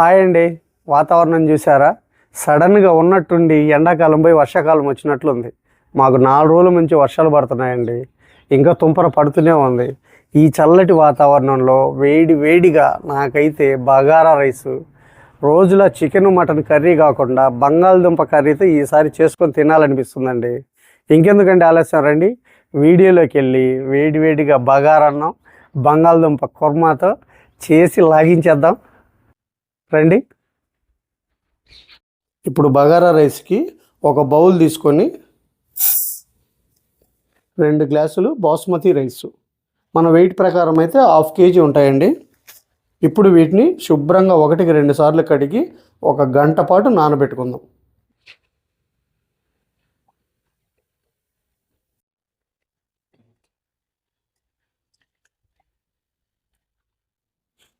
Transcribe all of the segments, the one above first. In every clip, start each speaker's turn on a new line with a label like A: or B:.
A: Hi అండి. వాతావరణం చూసారా సడన్గా ఉన్నట్టుండి ఎండాకాలం పోయి వర్షాకాలం వచ్చినట్లుంది. మాకు నాలుగు రోజుల నుంచి వర్షాలు పడుతున్నాయండి. ఇంకా తుంపర పడుతూనే ఉంది. ఈ చల్లటి వాతావరణంలో వేడి వేడిగా నాకైతే బగారా రైసు రోజుల చికెన్ మటన్ కర్రీ కాకుండా బంగాళదుంప కర్రీతో ఈసారి చేసుకొని తినాలనిపిస్తుందండి. ఇంకెందుకండి ఆలస్యం రండి. వీడియోలోకి వెళ్ళి వేడి వేడిగా బగారన్నం బంగాళదుంప కుర్మాతో చేసి లాగించేద్దాం. రండి. ఇప్పుడు బగారా రైస్కి ఒక బౌల్ తీసుకొని రెండు గ్లాసులు బాస్మతి రైస్. మన వెయిట్ ప్రకారం అయితే హాఫ్ కేజీ ఉంటాయండి. ఇప్పుడు వీటిని శుభ్రంగా ఒకటికి రెండు సార్లు కడిగి ఒక గంట పాటు నానబెట్టుకుందాం.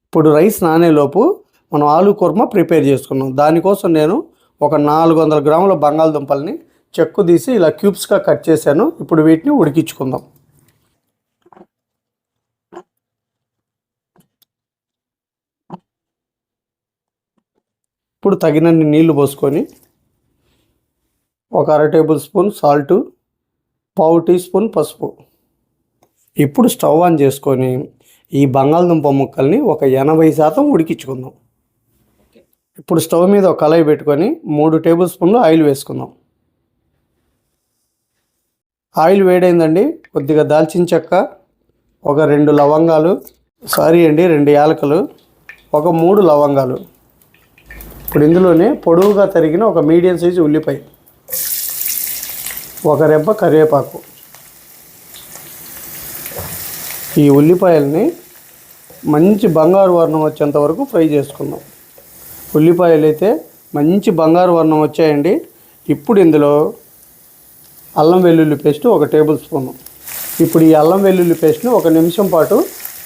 A: ఇప్పుడు రైస్ నానేలోపు మనం ఆలు కుర్మా ప్రిపేర్ చేసుకున్నాం. దానికోసం నేను ఒక నాలుగు వందల గ్రాముల బంగాళదుంపల్ని చెక్కు తీసి ఇలా క్యూబ్స్గా కట్ చేశాను. ఇప్పుడు వీటిని ఉడికించుకుందాం. ఇప్పుడు తగినన్ని నీళ్ళు పోసుకొని ఒక అర టేబుల్ స్పూన్ సాల్టు పావు టీ స్పూన్ పసుపు. ఇప్పుడు స్టవ్ ఆన్ చేసుకొని ఈ బంగాళదుంప ముక్కల్ని ఒక ఎనభై శాతం ఉడికించుకుందాం. ఇప్పుడు స్టవ్ మీద ఒక కళాయి పెట్టుకొని మూడు టేబుల్ స్పూన్లు ఆయిల్ వేసుకుందాం. ఆయిల్ వేడైందండి. కొద్దిగా దాల్చిన చెక్క ఒక రెండు లవంగాలు సారీ అండి రెండు యాలకులు ఒక మూడు లవంగాలు. ఇప్పుడు ఇందులోనే పొడవుగా తరిగిన ఒక మీడియం సైజు ఉల్లిపాయ ఒక రెబ్బ కరివేపాకు. ఈ ఉల్లిపాయల్ని మంచి బంగారు వర్ణం వచ్చేంత వరకు ఫ్రై చేసుకుందాం. ఉల్లిపాయలు అయితే మంచి బంగారు వర్ణం వచ్చాయండి. ఇప్పుడు ఇందులో అల్లం వెల్లుల్లి పేస్ట్ ఒక టేబుల్ స్పూన్. ఇప్పుడు ఈ అల్లం వెల్లుల్లి పేస్ట్ని ఒక నిమిషం పాటు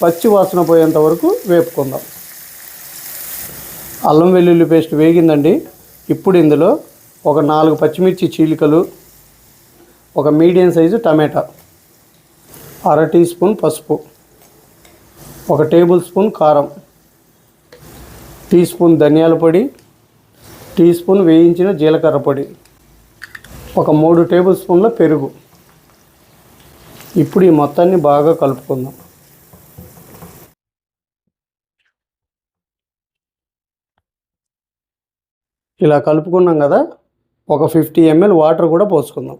A: పచ్చి వాసన పోయేంత వరకు వేపుకుందాం. అల్లం వెల్లుల్లి పేస్ట్ వేగిందండి. ఇప్పుడు ఇందులో ఒక నాలుగు పచ్చిమిర్చి చీలికలు ఒక మీడియం సైజు టమాటా అర టీ స్పూన్ పసుపు ఒక టేబుల్ స్పూన్ కారం. టీ స్పూన్ ధనియాల పొడి టీ స్పూన్ వేయించిన జీలకర్ర పొడి ఒక మూడు టేబుల్ స్పూన్ల పెరుగు. ఇప్పుడు ఈ మొత్తాన్ని బాగా కలుపుకుందాం. ఇలా కలుపుకున్నాం కదా ఒక ఫిఫ్టీ ఎంఎల్ వాటర్ కూడా పోసుకుందాం.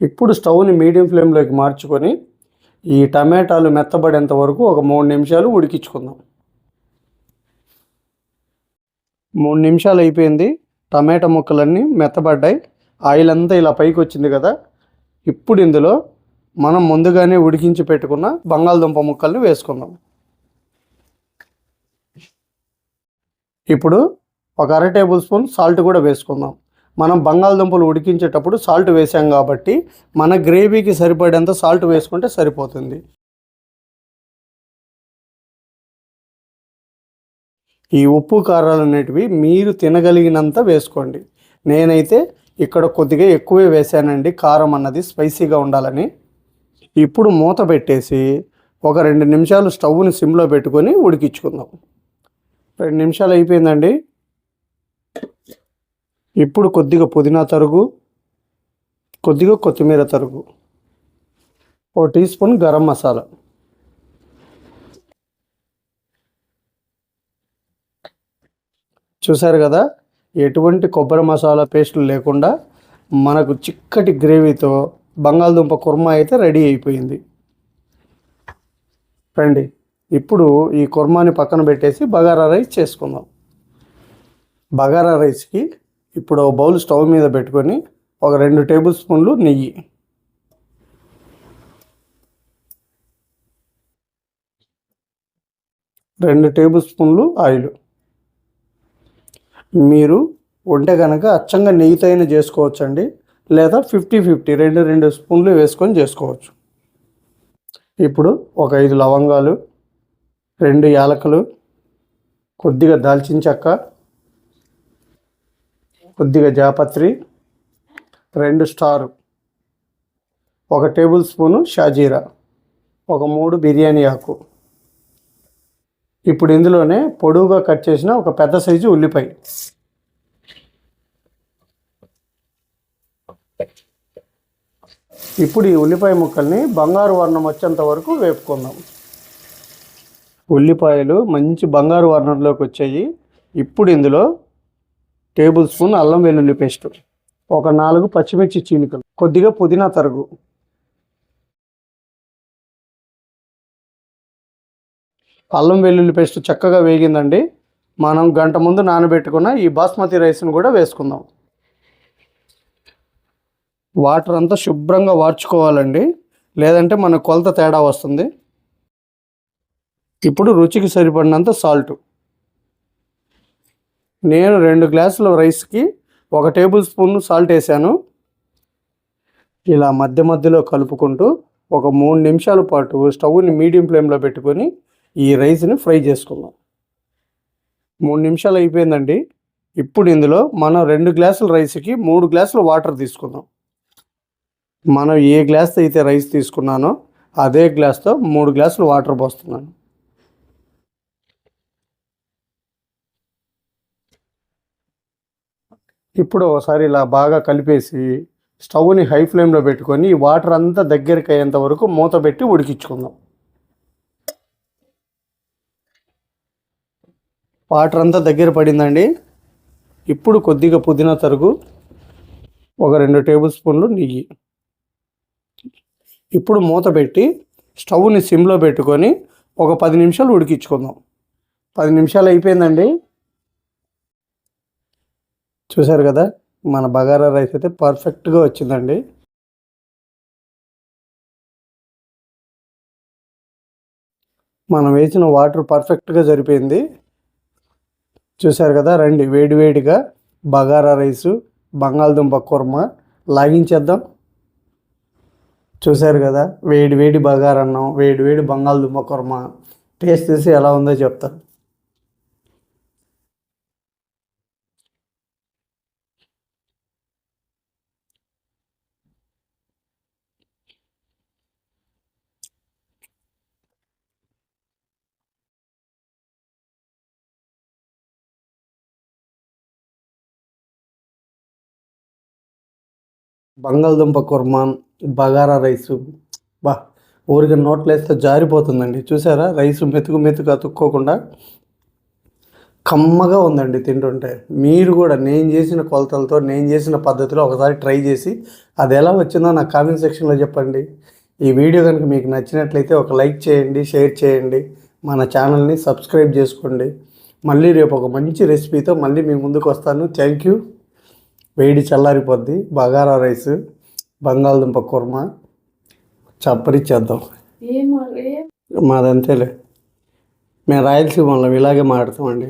A: ఇప్పుడు స్టవ్ని మీడియం ఫ్లేమ్లోకి మార్చుకొని ఈ టమాటాలు మెత్తబడేంత వరకు ఒక మూడు నిమిషాలు ఉడికించుకుందాం. మూడు నిమిషాలు అయిపోయింది. టమాటా ముక్కలన్నీ మెత్తబడ్డాయి. ఆయిల్ అంతా ఇలా పైకి వచ్చింది కదా. ఇప్పుడు ఇందులో మనం ముందుగానే ఉడికించి పెట్టుకున్న బంగాళదుంప ముక్కల్ని వేసుకుందాం. ఇప్పుడు ఒక అర టేబుల్ స్పూన్ సాల్ట్ కూడా వేసుకుందాం. మనం బంగాళదుంపలు ఉడికించేటప్పుడు సాల్ట్ వేసాం కాబట్టి మన గ్రేవీకి సరిపడేంత సాల్ట్ వేసుకుంటే సరిపోతుంది. ఈ ఉప్పు కారాలు అనేటివి మీరు తినగలిగినంత వేసుకోండి. నేనైతే ఇక్కడ కొద్దిగా ఎక్కువే వేసానండి కారం అన్నది స్పైసీగా ఉండాలని. ఇప్పుడు మూత పెట్టేసి ఒక రెండు నిమిషాలు స్టవ్ని సిమ్లో పెట్టుకొని ఉడికించుకుందాం. రెండు నిమిషాలు అయిపోయిందండి. ఇప్పుడు కొద్దిగా పుదీనా తరుగు కొద్దిగా కొత్తిమీర తరుగు ఓ టీ స్పూన్ గరం మసాలా. చూసారు కదా ఎటువంటి కొబ్బరి మసాలా పేస్టులు లేకుండా మనకు చిక్కటి గ్రేవీతో బంగాళదుంప కుర్మా అయితే రెడీ అయిపోయింది. రండి ఇప్పుడు ఈ కుర్మాని పక్కన పెట్టేసి బగారా రైస్ చేసుకుందాం. బగారా రైస్కి ఇప్పుడు బౌల్ స్టవ్ మీద పెట్టుకొని ఒక రెండు టేబుల్ స్పూన్లు నెయ్యి. రెండు టేబుల్ స్పూన్లు ఆయిల్. మీరు వంట కనుక అచ్చంగా నెయ్యితో అయినా చేసుకోవచ్చండి. లేదా ఫిఫ్టీ ఫిఫ్టీ రెండు రెండు స్పూన్లు వేసుకొని చేసుకోవచ్చు. ఇప్పుడు ఒక ఐదు లవంగాలు రెండు యాలకులు కొద్దిగా దాల్చిన చెక్క కొద్దిగా జాపత్రి రెండు స్టారు ఒక టేబుల్ స్పూను షాజీరా ఒక మూడు బిర్యానీ ఆకు. ఇప్పుడు ఇందులోనే పొడవుగా కట్ చేసిన ఒక పెద్ద సైజు ఉల్లిపాయ. ఇప్పుడు ఈ ఉల్లిపాయ ముక్కల్ని బంగారు వర్ణం వచ్చేంత వరకు వేపుకుందాం. ఉల్లిపాయలు మంచి బంగారు వర్ణంలోకి వచ్చాయి. ఇప్పుడు ఇందులో టేబుల్ స్పూన్ అల్లం వెల్లుల్లి పేస్ట్ ఒక నాలుగు పచ్చిమిర్చి చీలికలు కొద్దిగా పుదీనా తరుగు అల్లం వెల్లుల్లి పేస్ట్ చక్కగా వేగిందండి. మనం గంట ముందు నానబెట్టుకున్న ఈ బాస్మతి రైస్ను కూడా వేసుకుందాం. వాటర్ అంతా శుభ్రంగా వార్చుకోవాలండి. లేదంటే మన కొలత తేడా వస్తుంది. ఇప్పుడు రుచికి సరిపడినంత సాల్ట్. నేను రెండు గ్లాసుల రైస్కి ఒక టేబుల్ స్పూన్ సాల్ట్ వేసాను. ఇలా మధ్య మధ్యలో కలుపుకుంటూ ఒక మూడు నిమిషాల పాటు స్టవ్ని మీడియం ఫ్లేమ్లో పెట్టుకొని ఈ రైస్ని ఫ్రై చేసుకుందాం. మూడు నిమిషాలు అయిపోయిందండి. ఇప్పుడు ఇందులో మనం రెండు గ్లాసుల రైస్కి మూడు గ్లాసులు వాటర్ తీసుకుందాం. మనం ఏ గ్లాస్తో అయితే రైస్ తీసుకున్నానో అదే గ్లాస్తో మూడు గ్లాసులు వాటర్ పోస్తున్నాను. ఇప్పుడు ఒకసారి ఇలా బాగా కలిపేసి స్టవ్ని హై ఫ్లేమ్లో పెట్టుకొని ఈ వాటర్ అంతా దగ్గరికి అయ్యేంత వరకు మూత పెట్టి ఉడికించుకుందాం. వాటర్ అంతా దగ్గర పడిందండి. ఇప్పుడు కొద్దిగా పుదీనా తరుగు ఒక రెండు టేబుల్ స్పూన్లు నెయ్యి. ఇప్పుడు మూత పెట్టి స్టవ్ని సిమ్లో పెట్టుకొని ఒక పది నిమిషాలు ఉడికించుకుందాం. పది నిమిషాలు అయిపోయిందండి. చూశారు కదా మన బగారా రైస్ అయితే పర్ఫెక్ట్గా వచ్చిందండి. మనం వేసిన వాటర్ పర్ఫెక్ట్గా సరిపోయింది. చూశారు కదా రండి. వేడివేడిగా బగారా రైసు బంగాళదుంప కుర్మ లాగించేద్దాం. చూశారు కదా వేడి వేడి బగారన్నం వేడి వేడి బంగాళదుంప కుర్మ. టేస్ట్ చేసి ఎలా ఉందో చెప్తాను. బంగాళదుంప కుర్మా బగారా రైసు. బా ఊరికి నోట్లేస్తే జారిపోతుందండి. చూసారా? రైసు మెతుకు మెతుకు అతుక్కోకుండా కమ్మగా ఉందండి తింటుంటే. మీరు కూడా నేను చేసిన కొలతలతో నేను చేసిన పద్ధతిలో ఒకసారి ట్రై చేసి అది ఎలా వచ్చిందో నాకు కామెంట్ సెక్షన్లో చెప్పండి. ఈ వీడియో కనుక మీకు నచ్చినట్లయితే ఒక లైక్ చేయండి షేర్ చేయండి మన ఛానల్ని సబ్స్క్రైబ్ చేసుకోండి. మళ్ళీ రేపు ఒక మంచి రెసిపీతో మళ్ళీ మీ ముందుకు వస్తాను. Thank you. వేడి చల్లారిపోద్ది బగారా రైస్ బంగాళదుంప కుర్మ చప్పరిచ్చేద్దాం మాదంతేలే. మేము రాయలసీమలో ఇలాగే మాడతామండి